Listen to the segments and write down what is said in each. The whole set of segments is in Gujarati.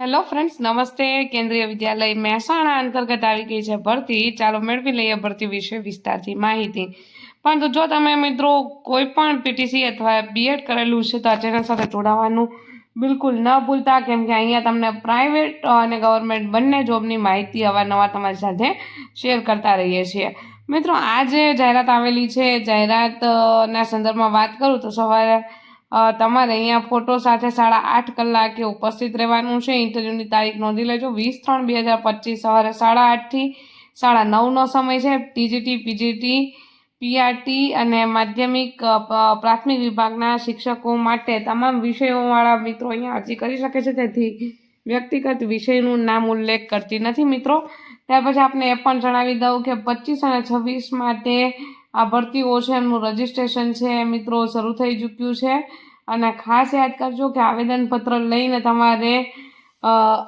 હેલો ફ્રેન્ડ્સ નમસ્તે કેન્દ્રીય વિદ્યાલય મહેસાણા અંતર્ગત આવી ગઈ છે ભરતી. ચાલો મેળવી લઈએ ભરતી વિશે વિસ્તારથી માહિતી. પરંતુ જો તમે મિત્રો કોઈ પણ પીટીસી અથવા બીએડ કરેલું છે, તો આ ચેનલ સાથે જોડાવાનું બિલકુલ ન ભૂલતા, કેમ કે અહીંયા તમને પ્રાઇવેટ અને ગવર્મેન્ટ બંને જોબની માહિતી અવારનવાર તમારી સાથે શેર કરતા રહીએ છીએ. મિત્રો આ જે જાહેરાત આવેલી છે. જાહેરાતના સંદર્ભમાં વાત કરું તો સવારે તમારે અહીંયા ફોટો સાથે સાડા આઠ કલાકે ઉપસ્થિત રહેવાનું છે. ઇન્ટરવ્યૂની તારીખ નોંધી લેજો. વીસ ત્રણ બે હજાર પચીસ સવારે સાડા આઠથી સાડા નવનો સમય છે. ટીજીટી, પીજીટી, પીઆરટી અને માધ્યમિક પ્રાથમિક વિભાગના શિક્ષકો માટે તમામ વિષયોવાળા મિત્રો અહીંયા અરજી કરી શકે છે. તેથી વ્યક્તિગત વિષયનું નામ ઉલ્લેખ કરતી નથી મિત્રો. ત્યાર પછી આપને એ પણ જણાવી દઉં કે પચીસ અને છવ્વીસ માટે આ ભરતીઓ છે રજિસ્ટ્રેશન છે, મિત્રો, શરૂ થઈ ચૂક્યું છે. અને ખાસ યાદ કરજો કે આવેદનપત્ર લઈને તમારે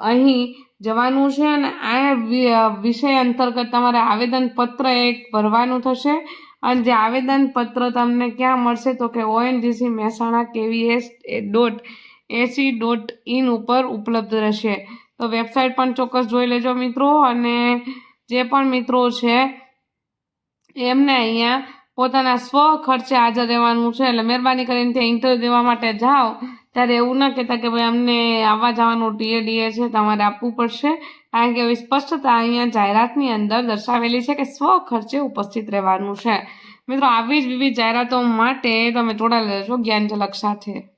અહીં જવાનું છે અને આ વિષય અંતર્ગત તમારે આવેદનપત્ર એક ભરવાનું થશે. અને જે આવેદનપત્ર તમને ક્યાં મળશે તો કે ONGC Mehsana KVS dot AC dot in ઉપર ઉપલબ્ધ રહેશે. તો વેબસાઇટ પણ ચોક્કસ જોઈ લેજો મિત્રો. અને જે પણ મિત્રો છે એમને અહીંયા પોતાના સ્વ ખર્ચે હાજર રહેવાનું છે. એટલે મહેરબાની કરીને ત્યાં ઇન્ટરવ્યૂ દેવા માટે જાઓ. ત્યારે એવું ન કહેતા કે ભાઈ અમને આવવા જવાનું ટીએડીએ છે, તમારે આપવું પડશે. કારણ કે એવી સ્પષ્ટતા અહીંયા જાહેરાતની અંદર દર્શાવેલી છે કે સ્વ ખર્ચે ઉપસ્થિત રહેવાનું છે. મિત્રો, આવી જ વિવિધ જાહેરાતો માટે તમે જોડાયેલા રહેજો જ્ઞાન ઝલક સાથે.